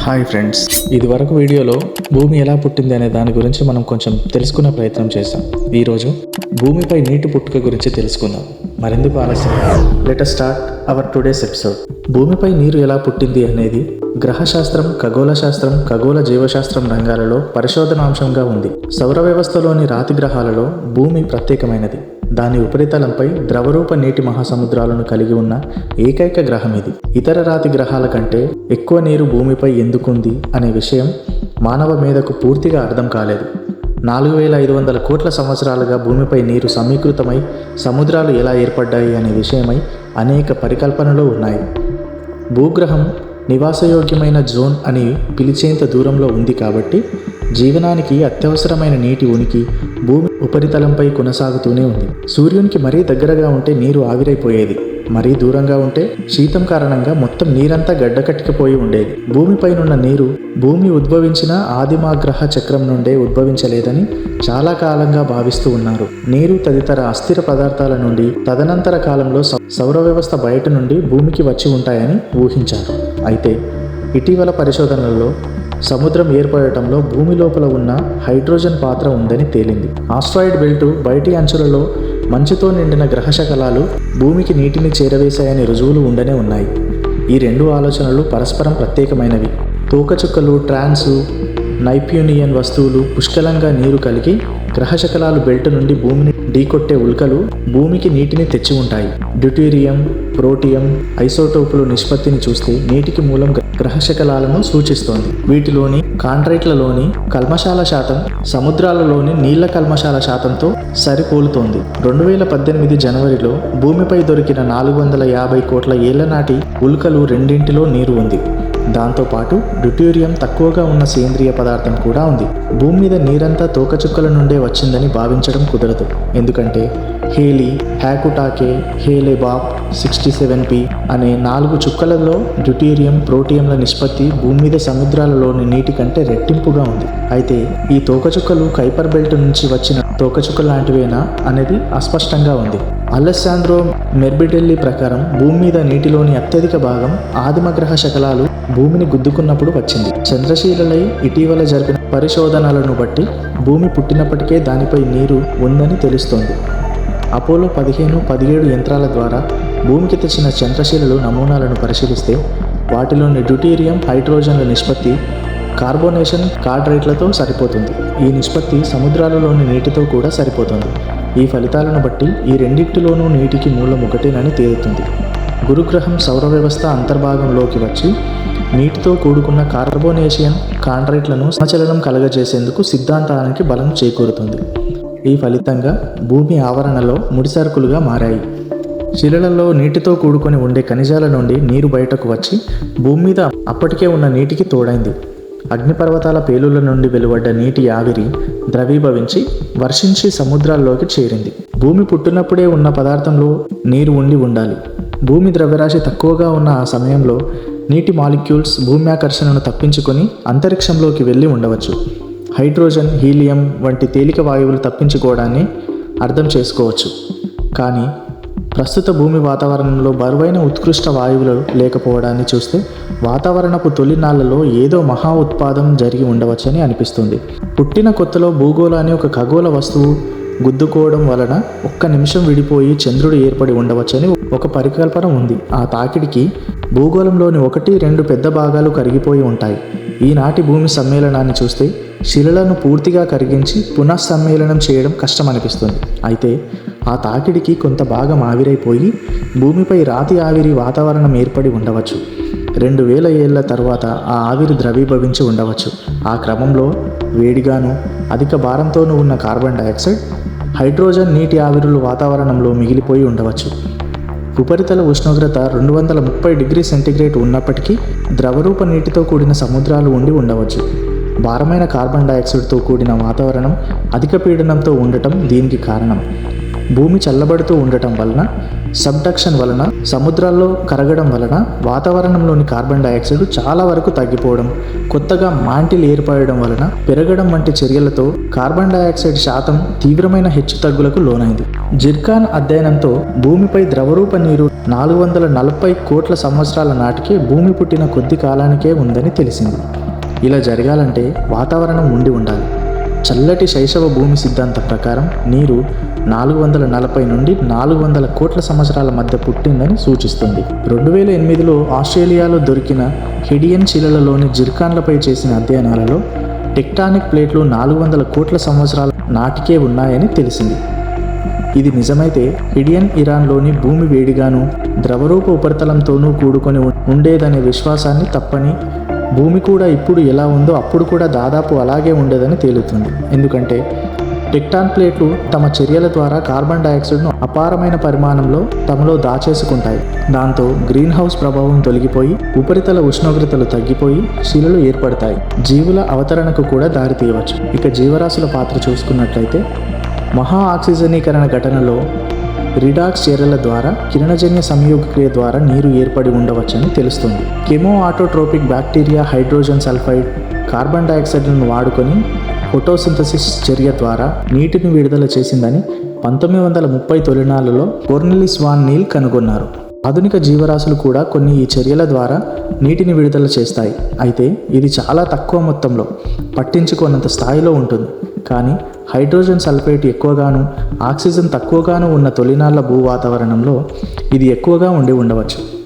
Hi friends ఇదివరకు వీడియోలో భూమి ఎలా పుట్టింది అనే దాని గురించి మనం కొంచెం తెలుసుకునే ప్రయత్నం చేస్తాం ఈరోజు భూమిపై నీటి పుట్టుక గురించి తెలుసుకుందాం. మరెందుకు ఆలస్యం? Let start our today's episode భూమిపై నీరు ఎలా పుట్టింది అనేది గ్రహశాస్త్రం ఖగోళ శాస్త్రం ఖగోళ జీవశాస్త్రం రంగాలలో పరిశోధనాంశంగా ఉంది. సౌర వ్యవస్థలోని రాతి గ్రహాలలో భూమి ప్రత్యేకమైనది. దాని ఉపరితలంపై ద్రవరూప నీటి మహాసముద్రాలను కలిగి ఉన్న ఏకైక గ్రహం ఇది. ఇతర రాతి గ్రహాల కంటే ఎక్కువ నీరు భూమిపై ఎందుకుంది అనే విషయం మానవ మేధకు పూర్తిగా అర్థం కాలేదు. నాలుగు వేల ఐదు వందల కోట్ల సంవత్సరాలుగా భూమిపై నీరు సమీకృతమై సముద్రాలు ఎలా ఏర్పడ్డాయి అనే విషయమై అనేక పరికల్పనలు ఉన్నాయి. భూగ్రహం నివాసయోగ్యమైన జోన్ అని పిలిచేంత దూరంలో ఉంది కాబట్టి జీవనానికి అత్యవసరమైన నీటి ఉనికి భూమి ఉపరితలంపై కొనసాగుతూనే ఉంది. సూర్యునికి మరీ దగ్గరగా ఉంటే నీరు ఆవిరైపోయేది. మరీ దూరంగా ఉంటే శీతం కారణంగా మొత్తం నీరంతా గడ్డకట్టుకుపోయి ఉండేది. భూమిపైనున్న నీరు భూమి ఉద్భవించిన ఆదిమాగ్రహ చక్రం నుండే ఉద్భవించలేదని చాలా కాలంగా భావిస్తూ ఉన్నారు. నీరు తదితర అస్థిర పదార్థాల నుండి తదనంతర కాలంలో సౌర వ్యవస్థ బయట నుండి భూమికి వచ్చి ఉంటాయని ఊహించారు. అయితే ఇటీవల పరిశోధనలలో సముద్రం ఏర్పడటంలో భూమి లోపల ఉన్న హైడ్రోజన్ పాత్ర ఉందని తేలింది. ఆస్ట్రాయిడ్ బెల్ట్ బయటి అంచులలో మంచుతో నిండిన గ్రహశకలాలు భూమికి నీటిని చేరవేశాయని రుజువులు ఉండనే ఉన్నాయి. ఈ రెండు ఆలోచనలు పరస్పరం ప్రత్యేకమైనవి. తోకచుక్కలు ట్రాన్సు నైప్యూనియన్ వస్తువులు పుష్కలంగా నీరు కలిగి గ్రహశకలాలు బెల్ట్ నుండి భూమిని ఢీకొట్టే ఉల్కలు భూమికి నీటిని తెచ్చి ఉంటాయి. డ్యూటీరియం ప్రోటియం ఐసోటోపులు నిష్పత్తిని చూస్తే నీటికి మూలం గ్రహశకలాలను సూచిస్తోంది. వీటిలోని కాంట్రైట్లలోని కల్మశాల శాతం సముద్రాలలోని నీళ్ళ కల్మశాల శాతంతో సరిపోలుతోంది. రెండు వేల పద్దెనిమిది జనవరిలో భూమిపై దొరికిన నాలుగు వందల యాభై కోట్ల ఏళ్ళ నాటి ఉల్కలు రెండింటిలో నీరు ఉంది. దాంతోపాటు డ్యూటీరియం తక్కువగా ఉన్న సేంద్రియ పదార్థం కూడా ఉంది. భూమి మీద నీరంతా తోకచుక్కల నుండే వచ్చిందని భావించడం కుదరదు. ఎందుకంటే Halley Hyakutake Hale Bopp sixty seven P అనే నాలుగు చుక్కలలో డ్యూటీరియం ప్రోటీయంల నిష్పత్తి భూమి మీద సముద్రాలలోని నీటి కంటే రెట్టింపుగా ఉంది. అయితే ఈ తోకచుక్కలు కైపర్ బెల్ట్ నుంచి వచ్చిన తోకచుక్క లాంటివేనా అనేది అస్పష్టంగా ఉంది. అలెస్సాండ్రో మెర్బిటెల్లి ప్రకారం భూమి మీద నీటిలోని అత్యధిక భాగం ఆదిమ గ్రహ శకలాలు భూమిని గుద్దుకున్నప్పుడు వచ్చింది. చంద్రశీలలై ఇటీవల జరిపిన పరిశోధనలను బట్టి భూమి పుట్టినప్పటికే దానిపై నీరు ఉందని తెలుస్తోంది. అపోలో పదిహేను పదిహేడు యంత్రాల ద్వారా భూమికి తెచ్చిన చంద్రశీలలు నమూనాలను పరిశీలిస్తే వాటిలోని డ్యూటీరియం హైడ్రోజన్ల నిష్పత్తి కార్బోనేషన్ కార్డ్రైట్లతో సరిపోతుంది. ఈ నిష్పత్తి సముద్రాలలోని నీటితో కూడా సరిపోతుంది. ఈ ఫలితాలను బట్టి ఈ రెండింటిలోనూ నీటికి మూలం ఒకటేనని తేలుతుంది. గురుగ్రహం సౌర వ్యవస్థ అంతర్భాగంలోకి వచ్చి నీటితో కూడుకున్న కార్బోనేషియన్ కాండ్రైట్లను సమచలనం కలగజేసేందుకు సిద్ధాంతానికి బలం చేకూరుతుంది. ఈ ఫలితంగా భూమి ఆవరణలో ముడిసరుకులుగా మారాయి. శిలలలో నీటితో కూడుకొని ఉండే ఖనిజాల నుండి నీరు బయటకు వచ్చి భూమి మీద అప్పటికే ఉన్న నీటికి తోడైంది. అగ్నిపర్వతాల పేలుల నుండి వెలువడ్డ నీటి ఆవిరి ద్రవీభవించి వర్షించి సముద్రాల్లోకి చేరింది. భూమి పుట్టినప్పుడే ఉన్న పదార్థంలో నీరు ఉండి ఉండాలి. భూమి ద్రవ్యరాశి తక్కువగా ఉన్న ఆ సమయంలో నీటి మాలిక్యూల్స్ భూమి ఆకర్షణను తప్పించుకొని అంతరిక్షంలోకి వెళ్ళి ఉండవచ్చు. హైడ్రోజన్ హీలియం వంటి తేలిక వాయువులు తప్పించుకోవడాన్ని అర్థం చేసుకోవచ్చు. కానీ ప్రస్తుత భూమి వాతావరణంలో బరువైన ఉత్కృష్ట వాయువులు లేకపోవడాన్ని చూస్తే వాతావరణపు తొలినాళ్ళలో ఏదో మహా ఉత్పాదం జరిగి ఉండవచ్చని అనిపిస్తుంది. పుట్టిన కొత్తలో భూగోళాన్ని ఒక ఖగోళ వస్తువు గుద్దుకోవడం వలన ఒక్క నిమిషం విడిపోయి చంద్రుడు ఏర్పడి ఉండవచ్చని ఒక పరికల్పన ఉంది. ఆ తాకిడికి భూగోళంలోని ఒకటి రెండు పెద్ద భాగాలు కరిగిపోయి ఉంటాయి. ఈనాటి భూమి సమ్మేళనాన్ని చూస్తే శిలలను పూర్తిగా కరిగించి పునఃసమ్మేళనం చేయడం కష్టమనిపిస్తుంది. అయితే ఆ తాకిడికి కొంత భాగం ఆవిరైపోయి భూమిపై రాతి ఆవిరి వాతావరణం ఏర్పడి ఉండవచ్చు. రెండు వేల ఏళ్ళ తర్వాత ఆ ఆవిరి ద్రవీభవించి ఉండవచ్చు. ఆ క్రమంలో వేడిగాను అధిక భారంతోనూ ఉన్న కార్బన్ డయాక్సైడ్ హైడ్రోజన్ నీటి ఆవిరులు వాతావరణంలో మిగిలిపోయి ఉండవచ్చు. ఉపరితల ఉష్ణోగ్రత రెండు వందల ముప్పై డిగ్రీ సెంటీగ్రేడ్ ఉన్నప్పటికీ ద్రవరూప నీటితో కూడిన సముద్రాలు ఉండి ఉండవచ్చు. భారమైన కార్బన్ డైఆక్సైడ్తో కూడిన వాతావరణం అధిక పీడనంతో ఉండటం దీనికి కారణం. భూమి చల్లబడుతూ ఉండటం వలన సబ్డక్షన్ వలన సముద్రాల్లో కరగడం వలన వాతావరణంలోని కార్బన్ డైఆక్సైడ్ చాలా వరకు తగ్గిపోవడం కొత్తగా మాంటిల్ ఏర్పడడం వలన పెరగడం వంటి చర్యలతో కార్బన్ డైఆక్సైడ్ శాతం తీవ్రమైన హెచ్చుతగ్గులకు లోనైంది. జిర్కాన్ అధ్యయనంతో భూమిపై ద్రవరూప నీరు నాలుగు వందల నలభై కోట్ల సంవత్సరాల నాటికే భూమి పుట్టిన కొద్ది కాలానికే ఉందని తెలిసింది. ఇలా జరగాలంటే వాతావరణం ఉండి ఉండాలి. చల్లటి శైశవ భూమి సిద్ధాంతం ప్రకారం నీరు నాలుగు వందల నలభై నుండి నాలుగు వందల కోట్ల సంవత్సరాల మధ్య పుట్టిందని సూచిస్తుంది. రెండు వేల ఎనిమిదిలో ఆస్ట్రేలియాలో దొరికిన హిడియన్ శిలలలోని జిర్కాన్లపై చేసిన అధ్యయనాలలో టెక్టానిక్ ప్లేట్లు నాలుగు వందల కోట్ల సంవత్సరాల నాటికే ఉన్నాయని తెలిసింది. ఇది నిజమైతే హిడియన్ ఇరాన్లోని భూమి వేడిగాను ద్రవరూప ఉపరితలంతోనూ కూడుకొని ఉండేదనే విశ్వాసాన్ని తప్పని భూమి కూడా ఇప్పుడు ఎలా ఉందో అప్పుడు కూడా దాదాపు అలాగే ఉండేదని తేలుతుంది. ఎందుకంటే టెక్టాన్ ప్లేట్లు తమ చర్యల ద్వారా కార్బన్ డయాక్సైడ్ను అపారమైన పరిమాణంలో తమలో దాచేసుకుంటాయి. దాంతో గ్రీన్ హౌస్ ప్రభావం తొలగిపోయి ఉపరితల ఉష్ణోగ్రతలు తగ్గిపోయి శిలలు ఏర్పడతాయి. జీవుల అవతరణకు కూడా దారితీయవచ్చు ఇక జీవరాశుల పాత్ర చూసుకున్నట్లయితే మహా ఆక్సిజనీకరణ ఘటనలో రిడాక్స్ చర్యల ద్వారా కిరణజన్య సంయోగక్రియ ద్వారా నీరు ఏర్పడి ఉండవచ్చని తెలుస్తుంది. Chemoautotrophic bacteria hydrogen sulphide carbon డయాక్సైడ్ను వాడుకొని ఫోటోసింథసిస్ చర్య ద్వారా నీటిని విడుదల చేసిందని పంతొమ్మిది వందల ముప్పై తొలినాలలో కోర్నెలిస్ వాన్ నీల్ కనుగొన్నారు. ఆధునిక జీవరాశులు కూడా కొన్ని ఈ చర్యల ద్వారా నీటిని విడుదల చేస్తాయి. అయితే ఇది చాలా తక్కువ మొత్తంలో పట్టించుకోనంత స్థాయిలో ఉంటుంది. కానీ హైడ్రోజన్ సల్ఫేట్ ఎక్కువగాను ఆక్సిజన్ తక్కువగాను ఉన్న తొలినాళ్ళ భూ వాతావరణంలో ఇది ఎక్కువగా ఉండి ఉండవచ్చు.